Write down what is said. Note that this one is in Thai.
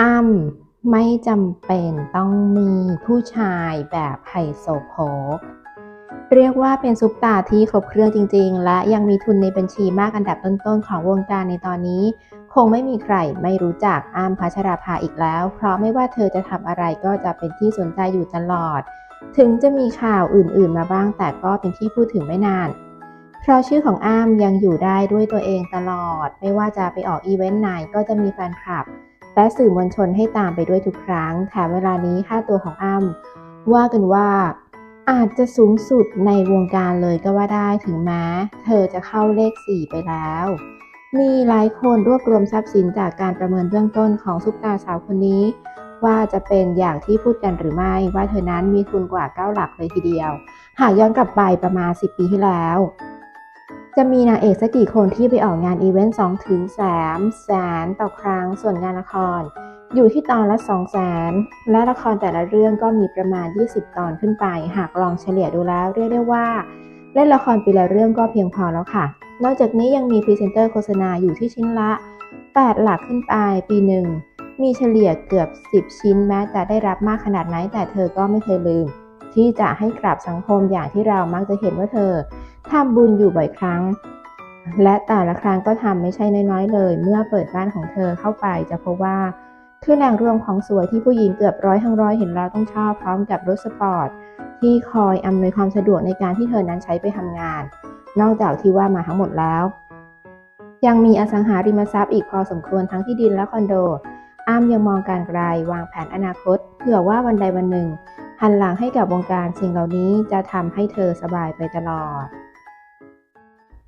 อ้ำไม่จำเป็นต้องมีผู้ชายแบบไฮโซโพกเรียกว่าเป็นซุปตาที่ครบเครื่องจริง ๆ และยังมีทุนในบัญชีมากอันดับต้นๆของวงการในตอนนี้ คงไม่มีใครไม่รู้จักอ้ำพัชราภาอีกแล้ว เพราะไม่ว่าเธอจะทำอะไรก็จะเป็นที่สนใจอยู่ตลอด ถึงจะมีข่าวอื่นๆมาบ้างแต่ก็เป็นที่พูดถึงไม่นาน เพราะชื่อของอ้ำยังอยู่ได้ด้วยตัวเองตลอด ไม่ว่าจะไปออกอีเวนต์ไหนก็จะมีแฟนคลับ และสื่อมวลชนให้ตามไปด้วยทุกครั้งแถมเวลานี้ค่าตัวของอ้ำว่ากันว่าอาจจะสูงสุดในวงการเลยก็ว่าได้ถึงแม้เธอจะเข้าเลข 4 ไปแล้ว มีหลายคนรวบรวมทรัพย์สินจากการประเมินเบื้องต้นของซุปตาสาวคนนี้ ว่าจะเป็นอย่างที่พูดกันหรือไม่ว่าเธอนั้นมีทุนกว่า 9 หลักเลยทีเดียว หากย้อนกลับไปประมาณ 10 ปีที่แล้ว จะมีนางเอกสักกี่คนที่ไปออกงานอีเวนต์2ถึง3แสนต่อครั้งส่วนงานละคร อยู่ที่ตอนละ2แสนและละครแต่ละเรื่องก็มีประมาณ 20 ตอนขึ้นไป หากลองเฉลี่ยดูแล้วเรียกได้ว่า เล่นละครปีละเรื่องก็เพียงพอแล้วค่ะ นอกจากนี้ยังมีพรีเซนเตอร์โฆษณาอยู่ที่ชิ้นละ 8 หลักขึ้นไปปีหนึ่งมีเฉลี่ยเกือบ 10 ชิ้นแม้จะได้รับมากขนาดไหนแต่เธอก็ไม่เคยลืม ที่จะให้กลับสังคมอย่างที่เรามักจะเห็นว่าเธอ ทำบุญอยู่บ่อยครั้ง และแต่ละครั้งก็ทำไม่ใช่น้อยๆเลย เมื่อเปิดบ้านของเธอเข้าไปจะพบว่าคือแหล่งรวมของสวยที่ผู้หญิงเกือบร้อยทั้งร้อยเห็นแล้วต้องชอบพร้อมกับรถสปอร์ตที่คอยอำนวยความสะดวกในการที่เธอนั้นใช้ไปทำงาน นอกจากที่ว่ามาทั้งหมดแล้ว ยังมีอสังหาริมทรัพย์อีกพอสมควรทั้งที่ดินและคอนโด อ้ำยังมองการไกลวางแผนอนาคตเผื่อว่าวันใดวันหนึ่งหันหลังให้กับวงการสิ่งเหล่านี้จะทำให้เธอสบายไปตลอด